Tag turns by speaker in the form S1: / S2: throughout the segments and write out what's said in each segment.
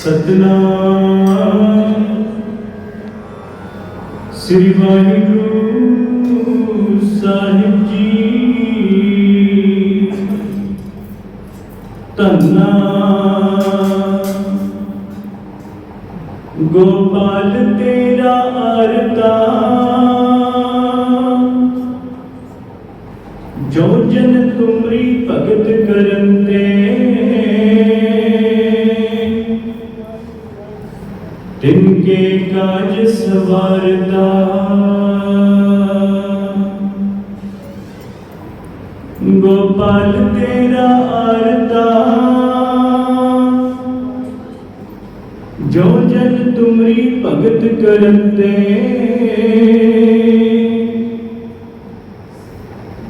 S1: ਸਤਨਾਮ ਸ੍ਰੀ ਵਾਹਿਗੁਰੂ ਸਾਹਿਬ ਜੀ। ਧੰਨਾ। ਗੋਪਾਲ ਤੇਰਾ ਅਰਤਾ। ਜੋ ਜਨ ਤੁਮਰੀ ਭਗਤ ਕਰਨ ਤੇ ਤਿਨਕੇ ਕਾਜ ਸਵਾਰਦਾ ਗੋਪਾਲ ਤੇਰਾ ਆਰਤਾ। ਜੋ ਜਨ ਤੁਮਰੀ ਭਗਤ ਕਰਨ ਤੇ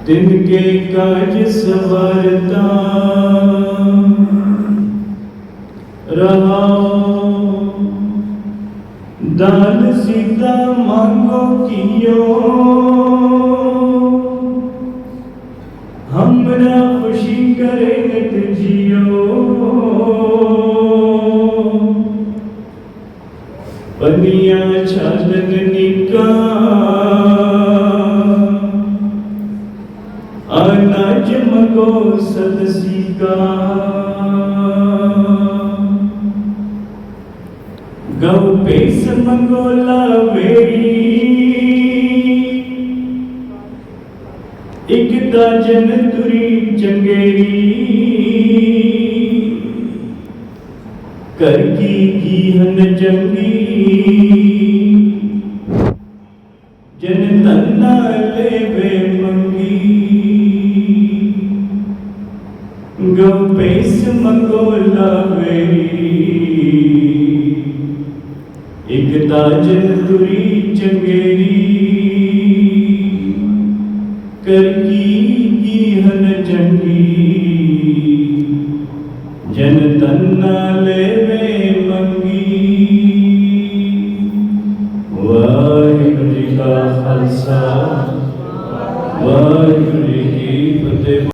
S1: ਤਿਨਕੇ ਕਾਜ ਸਵਾਰਤਾ। दान सीधा मांगो कियो। हमरा खुशी करे नत जियो। पनिया छाजन निका। अनाज मगो सदसी का ਗਉ ਪੇਸ ਮੰਗੋ ਲਾਵੇੜੀ ਇਕ ਦਾ ਜਨ ਤੁਰੀ ਚੰਗੇਰੀ ਕਰ ਕੀ ਕੀਹਨ ਜੰਗੀ ਜਨ ਤੰਨਾ ਲੈਵੇ ਮੰਗੀ ਗਉ ਪੇਸ ਮੰਗੋ ਲਾਵੇੜੀ ਇਕ ਤਾਂ ਜੰਦੁਰੀ ਚੰਗੇਰੀ ਕਰ ਕੀ ਕੀ ਹਨ ਚੰਗੀ। ਜਨ ਤਨ ਨਾ ਲੈਵੇ ਮੰਗੀ। ਵਾਹਿਗੁਰੂ ਜੀ ਕਾ ਖਾਲਸਾ। ਵਾਹਿਗੁਰੂ ਜੀ ਕੀ ਫਤਿਹ।